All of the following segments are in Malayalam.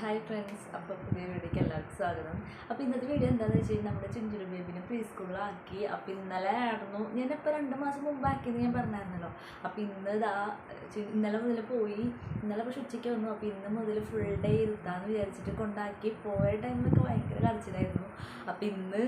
ഹായ് ഫ്രണ്ട്സ് അപ്പോൾ പുതിയ വീഡിയോക്ക് എല്ലാവർക്കും സ്വാഗതം. അപ്പോൾ ഇന്നത്തെ വീഡിയോ എന്താണെന്ന് വെച്ച് കഴിഞ്ഞാൽ നമ്മുടെ ചുഞ്ചുരു ബേബിനെ പ്രീ സ്കൂളിലാക്കി അപ്പോൾ ഇന്നലെ ആയിരുന്നു ഞാനിപ്പോൾ രണ്ട് മാസം മുമ്പ് ആക്കിയത് ഞാൻ പറഞ്ഞായിരുന്നല്ലോ. അപ്പോൾ ഇന്ന് ഇതാ ഇന്നലെ മുതൽ പോയി ഇന്നലെ പക്ഷെ ഉച്ചയ്ക്ക് വന്നു. അപ്പോൾ ഇന്ന് മുതൽ ഫുൾ ഡേ ഇരുത്താമെന്ന് വിചാരിച്ചിട്ട് കൊണ്ടാക്കി. പോയ ടൈമിലൊക്കെ ഭയങ്കര കരച്ചിലായിരുന്നു. അപ്പോൾ ഇന്ന്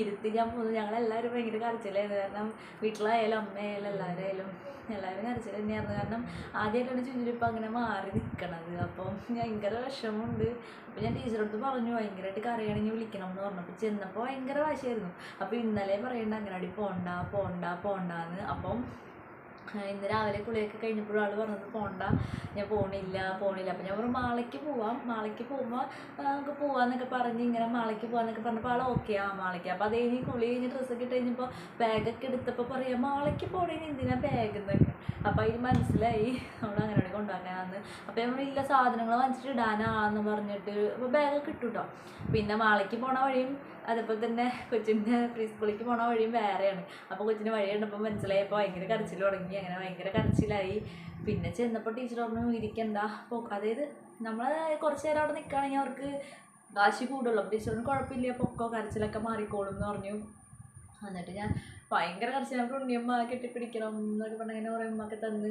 ഇരുത്തി ഞാൻ പോകുന്നു ഞങ്ങളെല്ലാവരും ഭയങ്കര കരച്ചിലായിരുന്നു. കാരണം വീട്ടിലായാലും അമ്മയായാലും എല്ലാവരായാലും എല്ലാവരും കരച്ചിൽ തന്നെയായിരുന്നു. കാരണം ആദ്യമായിട്ടാണ് ചുഞ്ചിരിപ്പം അങ്ങനെ മാറി നിൽക്കണത് അപ്പോൾ ഭയങ്കര വിഷമമുണ്ട്. അപ്പോൾ ഞാൻ ടീച്ചറടുത്ത് പറഞ്ഞു ഭയങ്കരമായിട്ട് കരയണമെങ്കിൽ വിളിക്കണം എന്ന് പറഞ്ഞു. പറഞ്ഞപ്പോൾ ചെന്നപ്പോൾ ഭയങ്കര വാശിയായിരുന്നു. അപ്പോൾ ഇന്നലെ പറയണ്ട അടി പോണ്ട പോണ്ട പോണ്ടാന്ന്. അപ്പം ഇന്ന് രാവിലെ കുളിയൊക്കെ കഴിഞ്ഞപ്പോഴും ആൾ പറഞ്ഞത് പോണ്ട ഞാൻ പോണില്ല പോണില്ല. അപ്പം ഞാൻ പറഞ്ഞു മാളയ്ക്ക് പോവാം മാളയ്ക്ക് പോകുമ്പോൾ നമുക്ക് പോവാന്നൊക്കെ പറഞ്ഞ് ഇങ്ങനെ മാളയ്ക്ക് പോവാന്നൊക്കെ പറഞ്ഞപ്പോൾ ആൾ ഓക്കെ ആ മാളയ്ക്ക്. അപ്പോൾ അത് കഴിഞ്ഞ് കുളി കഴിഞ്ഞ് ഡ്രസ്സൊക്കെ ഇട്ട് കഴിഞ്ഞപ്പോൾ ബാഗൊക്കെ എടുത്തപ്പോൾ പറയാം മാളയ്ക്ക് പോണേന് എന്തിനാ ബാഗ് എന്നൊക്കെ അപ്പോൾ അതിന് മനസ്സിലായി നമ്മൾ അങ്ങനെ കൊണ്ടുപോകാനാന്ന് അപ്പോൾ നമ്മൾ ഇല്ല സാധനങ്ങൾ വാങ്ങിച്ചിട്ട് ഇടാനാന്ന് പറഞ്ഞിട്ട് അപ്പോൾ ബാഗൊക്കെ ഇട്ടു പിന്നെ മാളയ്ക്ക് പോണ വഴിയും അതേപോലെ തന്നെ കൊച്ചിന്റെ പ്രീ പോണ വഴിയും വേറെയാണ്. അപ്പോൾ കൊച്ചിന് വഴി കണ്ടപ്പോൾ മനസ്സിലായപ്പോൾ ഭയങ്കര കരച്ചിൽ തുടങ്ങി. അങ്ങനെ ഭയങ്കര കരച്ചിലായി. പിന്നെ ചെന്നപ്പോൾ ടീച്ചർ പറഞ്ഞു ഇരിക്കണ്ട പോ അതായത് നമ്മൾ കുറച്ച് നേരം അവിടെ നിൽക്കുകയാണെങ്കിൽ അവർക്ക് വാശി കൂടുള്ളൂ അപ്പോൾ ടീച്ചറിന് കുഴപ്പമില്ല പൊക്കോ കരച്ചിലൊക്കെ മാറിക്കോളും എന്ന് പറഞ്ഞു. എന്നിട്ട് ഞാൻ ഭയങ്കര കരച്ചിൽ നമുക്ക് ഉണ്ണിയമ്മ കെട്ടിപ്പിടിക്കണം എന്നൊക്കെ പറഞ്ഞ് അങ്ങനെ കുറേ ഉമ്മയൊക്കെ തന്ന്.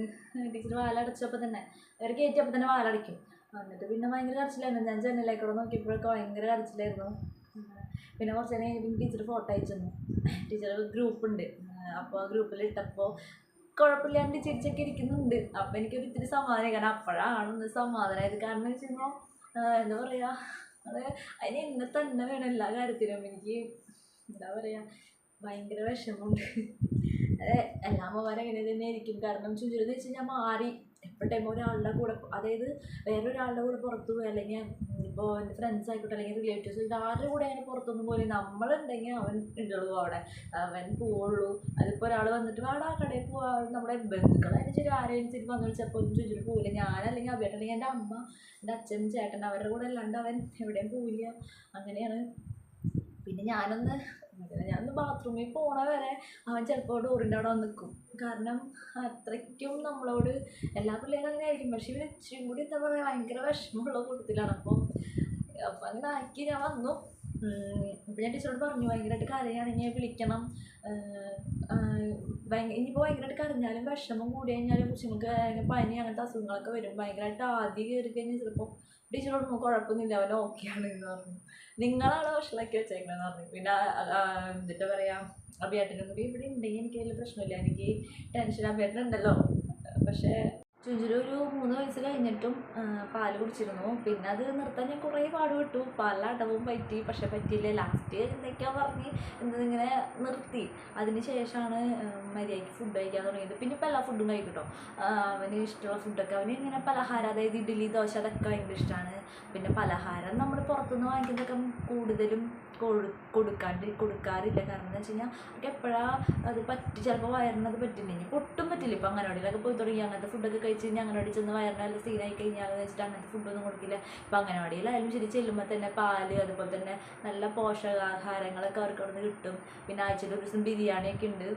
ടീച്ചർ വാലടച്ചപ്പോൾ തന്നെ അവർ കയറ്റിയപ്പോൾ തന്നെ വാലടയ്ക്കും എന്നിട്ട് പിന്നെ ഭയങ്കര കരച്ചിലായിരുന്നു. ഞാൻ ജനലിലേക്കൂടെ നോക്കിയപ്പോഴൊക്കെ ഭയങ്കര കരച്ചിലായിരുന്നു. പിന്നെ കുറച്ച് നേരം ടീച്ചർ ഫോട്ടോ അയച്ചു തന്നു. ടീച്ചർ ഗ്രൂപ്പുണ്ട് അപ്പോൾ ആ ഇട്ടപ്പോൾ കുഴപ്പമില്ലാണ്ട് ചിരിച്ചൊക്കെ ഇരിക്കുന്നുണ്ട്. അപ്പം എനിക്കൊരു ഇത്തിരി സമാധാനം കാരണം അപ്പോഴാണ് ഒന്ന് സമാധാനമായത് കാരണം എന്ന് വെച്ചാൽ എന്താ പറയുക അത് അതിന് എന്നെ തന്നെ വേണം എല്ലാ കാര്യത്തിലും. എനിക്ക് എന്താ പറയുക ഭയങ്കര വിഷമമുണ്ട്. എല്ലാ അമ്മമാരും അങ്ങനെ തന്നെ ആയിരിക്കും. കാരണം ചുരുന്ന് വെച്ച് കഴിഞ്ഞാൽ മാറി. എപ്പോഴത്തേക്കും ഒരാളുടെ കൂടെ അതായത് വേറൊരാളുടെ കൂടെ പുറത്ത് പോയി അല്ലെങ്കിൽ ഇപ്പോൾ എന്റെ ഫ്രണ്ട്സ് ആയിക്കോട്ടെ അല്ലെങ്കിൽ റിലേറ്റീവ്സ് ആയിട്ട് ആരുടെ കൂടെ അങ്ങനെ പുറത്തൊന്നും പോലെ നമ്മളുണ്ടെങ്കിൽ അവൻ ഉണ്ടുള്ളൂ അവിടെ. അവൻ പോവുള്ളൂ. അതിപ്പോൾ ഒരാൾ വന്നിട്ട് വാടാ കടയിൽ പോവാ. നമ്മുടെ ബന്ധുക്കളായിട്ട് ശരി ആരെയും ശരി വന്നു വിളിച്ചപ്പോൾ ചോദിച്ചിട്ട് പോവില്ല. ഞാനല്ലെങ്കിൽ അവരുടെ അല്ലെങ്കിൽ എന്റെ അമ്മ എന്റെ അച്ഛൻ ചേട്ടൻ അവരുടെ കൂടെ അല്ലാണ്ട് അവൻ എവിടെയും പോവില്ല. അങ്ങനെയാണ്. പിന്നെ ഞാനൊന്ന് ഞാനൊന്ന് ബാത്റൂമിൽ പോണ വരെ അവൻ ചിലപ്പോൾ ഡോറിന്റെ അവിടെ വന്ന് നിൽക്കും കാരണം അത്രയ്ക്കും നമ്മളോട് എല്ലാ പിള്ളേരും അങ്ങനെ ആയിരിക്കും. പക്ഷേ ഇവർ ഇച്ചിരി കൂടി എന്താ പറയുക ഭയങ്കര വിഷമമുള്ള കൂട്ടത്തിലാണ്. അപ്പം അപ്പം അങ്ങനെ ആക്കി ഞാൻ വന്നു. അപ്പം ഞാൻ ടീച്ചറോട് പറഞ്ഞു ഭയങ്കരമായിട്ട് കരയാണെങ്കിൽ വിളിക്കണം. ഭയങ്കര ഇനിയിപ്പോൾ ഭയങ്കരമായിട്ട് കരഞ്ഞാലും വിഷമം കൂടി കഴിഞ്ഞാലും കൊച്ചുങ്ങൾക്ക് പനി അങ്ങനത്തെ അസുഖങ്ങളൊക്കെ വരും. ഭയങ്കരമായിട്ട് ആദ്യം കയറി കഴിഞ്ഞാൽ ചിലപ്പോൾ ടീച്ചറോട് ഒന്നും കുഴപ്പമൊന്നുമില്ല അവൻ ഓക്കെയാണ് എന്ന് പറഞ്ഞു. നിങ്ങളാണ് വഷളാക്കി വെച്ചേക്കണമെന്ന് പറഞ്ഞു. പിന്നെ എന്നിട്ട് പറയാം അഭിയേട്ടനും കൂടി ഇവിടെ ഉണ്ടെങ്കിൽ എനിക്ക് വലിയ പ്രശ്നമില്ല. എനിക്ക് ടെൻഷൻ അഭിയേട്ടൻ ഉണ്ടല്ലോ പക്ഷേ ചുഞ്ചുരു ഒരു മൂന്ന് വയസ്സ് കഴിഞ്ഞിട്ടും പാൽ കുടിച്ചിരുന്നു. പിന്നെ അത് നിർത്താൻ ഞാൻ കുറേ പാടുപെട്ടു പല അടവും പറ്റി പക്ഷെ പറ്റിയില്ല. ലാസ്റ്റ് എന്തൊക്കെയാ പറഞ്ഞ് എന്തെങ്കിലും നിർത്തി. അതിന് ശേഷമാണ് മര്യാദയ്ക്ക് ഫുഡ് കഴിക്കാൻ തുടങ്ങിയത്. പിന്നെ ഇപ്പോൾ എല്ലാ ഫുഡും കഴിക്കും കേട്ടോ അവന് ഇഷ്ടമുള്ള ഫുഡൊക്കെ അവന് ഇങ്ങനെ പലഹാരം അതായത് ഇഡ്ഡലി ദോശ അതൊക്കെ ഭയങ്കര ഇഷ്ടമാണ് പിന്നെ പലഹാരം നമ്മൾ പുറത്തുനിന്ന് വാങ്ങിക്കുന്നതൊക്കെ കൂടുതലും കൊടു കൊടുക്കാണ്ട് കൊടുക്കാറില്ല. കാരണം എന്താ വെച്ച് കഴിഞ്ഞാൽ അവർക്ക് എപ്പോഴാണ് അത് പറ്റി ചിലപ്പോൾ വയറിനത് പറ്റുന്നില്ല ഇപ്പോൾ ഒട്ടും പറ്റില്ല. ഇപ്പം അങ്ങനെ അവിടെയൊക്കെ പോയി തുടങ്ങി അങ്ങനത്തെ ഫുഡൊക്കെ കഴിച്ച് ഞങ്ങളുടെ ചെന്ന് വയറിന് നല്ല സീനായി കഴിഞ്ഞാൽ വെച്ചിട്ട് അങ്ങനത്തെ ഫുഡൊന്നും കൊടുക്കില്ല. ഇപ്പം അംഗനവാടിയിലായാലും ശരി ചെല്ലുമ്പോൾ തന്നെ പാൽ അതുപോലെ തന്നെ നല്ല പോഷകാഹാരങ്ങളൊക്കെ അവർക്ക് അവിടെ നിന്ന് കിട്ടും. പിന്നെ ആഴ്ചയിൽ ഒരു ദിവസം ബിരിയാണിയൊക്കെ ഉണ്ട്.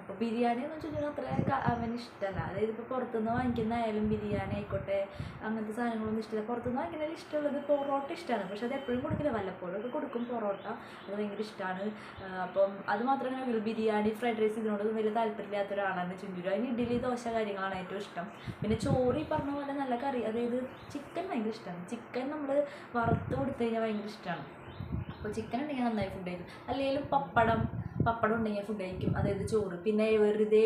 അപ്പോൾ ബിരിയാണി എന്ന് വെച്ചാൽ അത്ര അവന് ഇഷ്ടമല്ല അതായത് ഇപ്പോൾ പുറത്തുനിന്ന് വാങ്ങിക്കുന്നതായാലും ബിരിയാണി ആയിക്കോട്ടെ അങ്ങനത്തെ സാധനങ്ങളൊന്നും ഇഷ്ടമില്ല. പുറത്തുനിന്ന് വാങ്ങിക്കുന്നതിൽ ഇഷ്ടമുള്ളത് പൊറോട്ട ഇഷ്ടമാണ്. പക്ഷെ അത് എപ്പോഴും കൊടുക്കില്ല. വല്ലപ്പോഴും ഒക്കെ കൊടുക്കും പൊറോട്ട. അത് ഭയങ്കര ഇഷ്ടമാണ്. അപ്പം അത് മാത്രമേ കഴിക്കുള്ളൂ ബിരിയാണി ഫ്രൈഡ് റൈസ് ഇതിനോടൊന്നും വലിയ താല്പര്യമില്ലാത്ത ഒരാളാണ് ചിന്തിരു അതിന് ഇഡ്ഡലി ദോശ കാര്യങ്ങളാണ് ഏറ്റവും ഇഷ്ടം. പിന്നെ ചോറ് ഈ പറഞ്ഞ പോലെ നല്ല കറി അതായത് ചിക്കൻ ഭയങ്കര ഇഷ്ടമാണ്. ചിക്കൻ നമ്മൾ വറുത്ത് കൊടുത്തു കഴിഞ്ഞാൽ ഭയങ്കര ഇഷ്ടമാണ്. അപ്പോൾ ചിക്കൻ ഉണ്ടെങ്കിൽ നന്നായി ഫുഡ് കഴിക്കും. അല്ലെങ്കിലും പപ്പടം പപ്പടം ഉണ്ടെങ്കിൽ ഫുഡ് കഴിക്കും. അതായത് ചോറ്. പിന്നെ വെറുതെ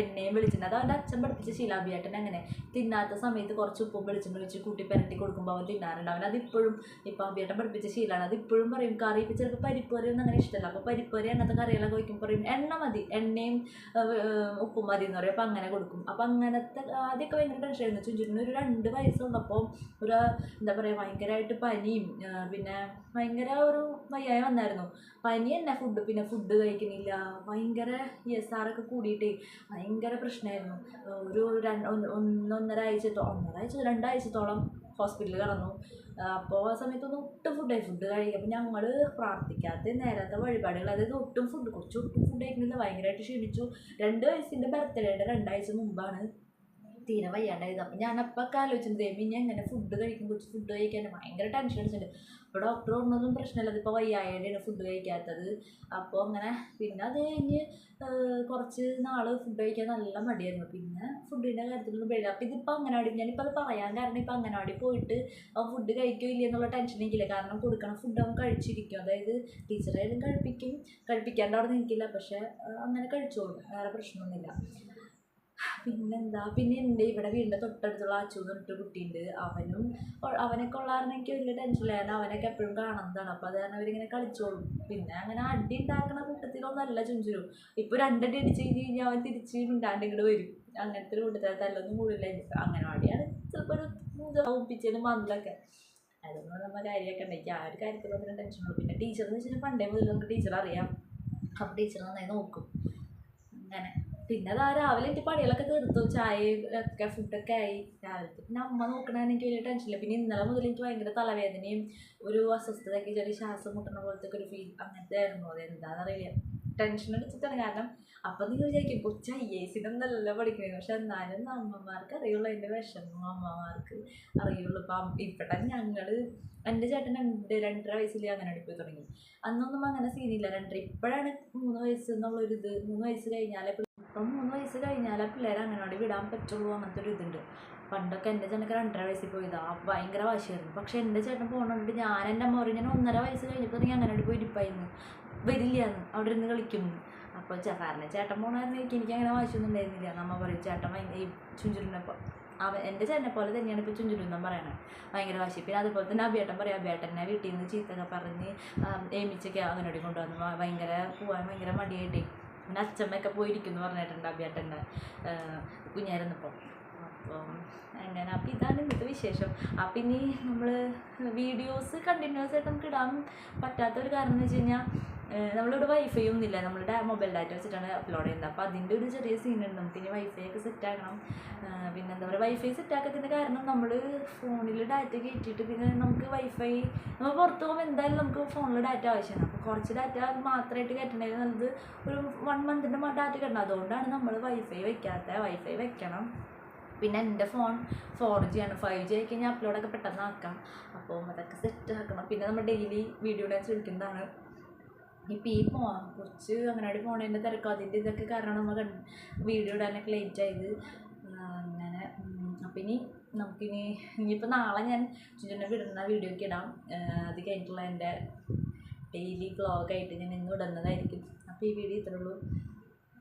എണ്ണയും വെളിച്ചെണ്ണ. അത് അവന്റെ അച്ഛൻ പഠിപ്പിച്ച ശീലാഭിയാട്ടൻ അങ്ങനെ. തിന്നാത്ത സമയത്ത് കുറച്ച് ഉപ്പും വെളിച്ചെണ്ണ വെച്ച് കൂട്ടി പുരട്ടി കൊടുക്കുമ്പോൾ അവൻ തിന്നാറുണ്ട്. അവൻ അതിപ്പോഴും ഇപ്പം അഭിയേട്ടൻ പഠിപ്പിച്ച ശീലമാണ് അതിപ്പോഴും പറയും കറി ഇപ്പം ചിലപ്പോൾ പരിപ്പറി ഒന്നും അങ്ങനെ ഇഷ്ടമല്ല അപ്പോൾ പരിപ്പറി അങ്ങനത്തെ കറികളൊക്കെ വയ്ക്കുമ്പോൾ പറയും എണ്ണ മതി. എണ്ണയും ഉപ്പും മതി എന്ന് പറയും. അപ്പം അങ്ങനെ കൊടുക്കും. അപ്പം അങ്ങനത്തെ ആദ്യമൊക്കെ ഭയങ്കര ടെൻഷനായിരുന്നു ചുഞ്ചുരിന് ഒരു രണ്ട് വയസ്സുള്ളപ്പോൾ ഒരു എന്താ പറയുക ഭയങ്കരമായിട്ട് പനിയും പിന്നെ ഭയങ്കര ഒരു വയ്യായ വന്നായിരുന്നു. പനി തന്നെ ഫുഡ് പിന്നെ ഫുഡ് കഴിക്കുന്നില്ല ഭയങ്കര എസ് ആറൊക്കെ കൂടിയിട്ടേ ഭയങ്കര പ്രശ്നമായിരുന്നു. ഒരു ഒന്നൊന്നര ആഴ്ചത്തോളം ഒന്നര ആഴ്ച രണ്ടാഴ്ചത്തോളം ഹോസ്പിറ്റലിൽ കിടന്നു. അപ്പോൾ ആ സമയത്തൊന്നും ഒട്ടും ഫുഡ് ഫുഡ് കഴിക്കുക അപ്പോൾ ഞങ്ങൾ പ്രാർത്ഥിക്കാത്ത നേരത്തെ വഴിപാടുകൾ അതായത് ഒട്ടും ഫുഡ് കുറച്ച് ഒട്ടും ഫുഡ് കഴിക്കുന്നില്ല. ഭയങ്കരമായിട്ട് ക്ഷീണിച്ചു. രണ്ട് വയസ്സിന്റെ ബർത്ത്ഡേയുടെ രണ്ടാഴ്ച മുമ്പാണ് തീരെ വയ്യാണ്ടായത്. അപ്പം ഞാൻ അപ്പം ഒക്കെ ആലോചിച്ചത് ദേവി ഞാൻ എങ്ങനെ ഫുഡ് കഴിക്കും? കുറച്ച് ഫുഡ് കഴിക്കാൻ ഭയങ്കര ടെൻഷൻ അടിച്ചിട്ടുണ്ട് അപ്പോൾ ഡോക്ടർ പറഞ്ഞതും പ്രശ്നമില്ല. അതിപ്പോൾ വയ്യായതാണ് ഫുഡ് കഴിക്കാത്തത്. അപ്പോൾ അങ്ങനെ പിന്നെ അത് കഴിഞ്ഞ് കുറച്ച് നാൾ ഫുഡ് കഴിക്കാൻ നല്ല മടിയായിരുന്നു. പിന്നെ ഫുഡിന്റെ കാര്യത്തിലൊന്നും പേടില്ല അപ്പോൾ ഇതിപ്പോൾ അംഗനവാടി ഞാനിപ്പോൾ അത് പറയാൻ കാരണം ഇപ്പോൾ അംഗനവാടി പോയിട്ട് അവൻ ഫുഡ് കഴിക്കോ ഇല്ല എന്നുള്ള ടെൻഷൻ എനിക്കില്ല. കാരണം കൊടുക്കണ ഫുഡ് അവൻ കഴിച്ചിരിക്കും. അതായത് ടീച്ചറായാലും കഴിപ്പിക്കും. കഴിപ്പിക്കാണ്ട് അവിടെ നിൽക്കില്ല. പക്ഷേ അങ്ങനെ കഴിച്ചോളും. വേറെ പ്രശ്നമൊന്നുമില്ല. പിന്നെന്താ? പിന്നെ എന്റെ ഇവിടെ വീടിന്റെ തൊട്ടടുത്തുള്ള അച്ചു എന്ന് പറഞ്ഞിട്ട് കുട്ടിയുണ്ട്. അവനും അവനൊക്കെ ഉള്ള കാരണം എനിക്ക് വലിയ ടെൻഷനില്ല കാരണം അവനൊക്കെ എപ്പോഴും കാണുന്നതാണ്. അപ്പോൾ അത് കാരണം അവരിങ്ങനെ കളിച്ചോളും. പിന്നെ അങ്ങനെ അടി ഉണ്ടാക്കുന്ന കൂട്ടത്തിലൊന്നല്ല ചുഞ്ചുരു. ഇപ്പോൾ രണ്ടടി അടിച്ച് കഴിഞ്ഞ് കഴിഞ്ഞാൽ അവൻ തിരിച്ച് മിണ്ടാണ്ട് ഇങ്ങോട്ട് വരും. അങ്ങനത്തെ ഒരു കൂട്ടത്തിൽ തല്ലൊന്നും കൂടില്ല അങ്ങനവാടിയാണ് ചിലപ്പോൾ ഒരു ഒപ്പിച്ചതിന് മന്തിലൊക്കെ. അതൊന്നും നമ്മൾ കാര്യമൊക്കെ ഉണ്ടെങ്കിൽ ആ ഒരു കാര്യത്തിൽ ടെൻഷനുള്ളൂ പിന്നെ ടീച്ചർ എന്ന് വെച്ചാൽ പണ്ടേ മുതൽ നമുക്ക് ടീച്ചർ അറിയാം. അപ്പം ടീച്ചർ നന്നായി നോക്കും. അങ്ങനെ. പിന്നെ അതാ രാവിലെ എനിക്ക് പണികളൊക്കെ തീർത്തു? ചായയും ഒക്കെ ഫുഡൊക്കെ ആയി. രാവിലത്തെ പിന്നെ അമ്മ നോക്കണ എനിക്ക് വലിയ ടെൻഷനില്ല പിന്നെ ഇന്നലെ മുതൽ എനിക്ക് ഭയങ്കര തലവേദനയും ഒരു അസ്വസ്ഥതയൊക്കെ ചെറിയ ശ്വാസം മുട്ടുന്ന പോലത്തെ ഒരു ഫീൽ അങ്ങനത്തെ ആയിരുന്നു. അത് എന്താണെന്നറിയില്ല ടെൻഷൻ അടിച്ചിട്ടാണ്. കാരണം അപ്പം നിങ്ങൾ വിചാരിക്കും കൊച്ചു ഐ എ സിനൊന്നല്ല പഠിക്കുന്നത് പക്ഷെ എന്നാലും അമ്മമാർക്ക് അറിയുള്ളൂ. എന്റെ വിഷമം അമ്മമാർക്ക് അറിയുള്ളൂ. ഇപ്പം ഇവിടെ ഞങ്ങൾ എന്റെ ചേട്ടൻ രണ്ട് രണ്ടര വയസ്സിൽ അങ്ങനെ പോയി തുടങ്ങി. അന്നൊന്നും അങ്ങനെ സീനില്ല രണ്ടര ഇപ്പോഴാണ് മൂന്ന് വയസ്സ് എന്നുള്ളൊരു ഇത്. മൂന്ന് വയസ്സ് കഴിഞ്ഞാലേ പിള്ള- ഇപ്പം മൂന്ന് വയസ്സ് കഴിഞ്ഞാലേ പിള്ളേരെ അങ്ങനോട് വിടാൻ പറ്റുള്ളൂ അങ്ങനത്തെ ഒരു ഇതുണ്ട്. പണ്ടൊക്കെ എന്റെ ചേട്ടനൊക്കെ രണ്ടര വയസ്സിൽ പോയതാ. ഭയങ്കര വാശിയായിരുന്നു. പക്ഷെ എന്റെ ചേട്ടൻ പോകണോണ്ട് ഞാൻ എന്റെ അമ്മ പറയും ഞാൻ ഒന്നര വയസ്സ് കഴിഞ്ഞപ്പോൾ നീ അങ്ങനവാടി പോയി ഇരിപ്പായിരുന്നു. വരില്ല അവിടെ ഇരുന്ന് കളിക്കുന്നു അപ്പോൾ കാരണം ചേട്ടൻ പോകണമായിരുന്നു എനിക്ക് എനിക്ക് അങ്ങനെ വാശിയൊന്നും ഉണ്ടായിരുന്നില്ല. അമ്മ പറയും ചേട്ടൻ ഈ ചുഞ്ചുരുന്നപ്പോൾ അവ എന്റെ ചേട്ടനെ പോലെ തന്നെയാണ് ഇപ്പോൾ ചുഞ്ചുരുന്നം പറയണത് ഭയങ്കര വാശി. പിന്നെ അതുപോലെ തന്നെ അബേട്ടൻ പറയാം അബേട്ടനെ വീട്ടിൽ നിന്ന് ചീത്തൊക്കെ പറഞ്ഞ് ഏമിച്ചൊക്കെ അങ്ങനോടി കൊണ്ടുവന്നു ഭയങ്കര പോകാൻ ഭയങ്കര മടിയായിട്ടേ. പിന്നെ അച്ഛമ്മയൊക്കെ പോയിരിക്കുന്നു പറഞ്ഞിട്ടുണ്ട് അബിയേട്ടന്റെ കുഞ്ഞായിരുന്നപ്പോൾ അപ്പോൾ അങ്ങനെ അപ്പം ഇതാണ് ഇന്നത്തെ വിശേഷം. അപ്പം ഇനി നമ്മൾ വീഡിയോസ് കണ്ടിന്യൂസ് ആയിട്ട് നമുക്ക് ഇടാൻ പറ്റാത്തൊരു കാരണം എന്ന് വെച്ച് കഴിഞ്ഞാൽ നമ്മളിവിടെ വൈഫൈ ഒന്നും ഇല്ല. നമ്മളുടെ മൊബൈൽ ഡാറ്റ വെച്ചിട്ടാണ് അപ്ലോഡ് ചെയ്യുന്നത്. അപ്പോൾ അതിന്റെ ഒരു ചെറിയ സീനുണ്ട് നമുക്ക് ഇനി വൈഫൈ ഒക്കെ സെറ്റ് ആക്കണം. ആ, പിന്നെ എന്താ പറയുക വൈഫൈ സെറ്റ് ആക്കത്തിന്റെ കാരണം നമ്മൾ ഫോണിൽ ഡാറ്റ കയറ്റിയിട്ട് പിന്നെ നമുക്ക് വൈഫൈ നമ്മൾ പുറത്ത് പോകുമ്പോൾ എന്തായാലും നമുക്ക് ഫോണിൽ ഡാറ്റ ആവശ്യമാണ്. അപ്പോൾ കുറച്ച് ഡാറ്റ മാത്രമായിട്ട് കയറ്റണേൽ നല്ലത് ഒരു വൺ മന്തിന്റെ ഡാറ്റ കിട്ടണം അതുകൊണ്ടാണ് നമ്മൾ വൈഫൈ വെക്കാത്ത. വൈഫൈ വെക്കണം. പിന്നെ എന്റെ ഫോൺ ഫോർ ജി ആണ്. ഫൈവ് ജി ആയിക്കഴിഞ്ഞാൽ അപ്ലോഡൊക്കെ പെട്ടെന്ന് ആക്കാം. അപ്പോൾ അതൊക്കെ സെറ്റ് ആക്കണം. പിന്നെ നമ്മൾ ഡെയിലി വീഡിയോ ഡാൻസ് വിളിക്കുന്നതാണ്. ഇപ്പം ഈ പോ കുറച്ച് അങ്ങനെ പോണതിന്റെ തിരക്കും. അതിന്റെ ഇതൊക്കെ കാരണം നമ്മൾ വീഡിയോ ഇടാനൊക്കെ ലേറ്റ് ആയത്. അങ്ങനെ അപ്പം ഇനി നമുക്കിനി ഇനിയിപ്പോൾ നാളെ ഞാൻ ചുറ്റിനെ വിടുന്ന വീഡിയോ ഒക്കെ ഇടാം അത് കഴിഞ്ഞിട്ടുള്ള എന്റെ ഡെയിലി വ്ളോഗായിട്ട് ഞാൻ ഇന്ന് ഇടുന്നതായിരിക്കും അപ്പോൾ ഈ വീഡിയോ ഇത്രേ ഉള്ളൂ.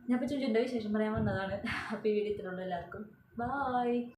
ഞാൻ ഇപ്പോൾ ചുഞ്ചുന്റെ വിശേഷം പറയാൻ വന്നതാണ്. അപ്പോൾ ഈ വീഡിയോ ഇത്രേ ഉള്ളൂ എല്ലാവർക്കും. ബായ്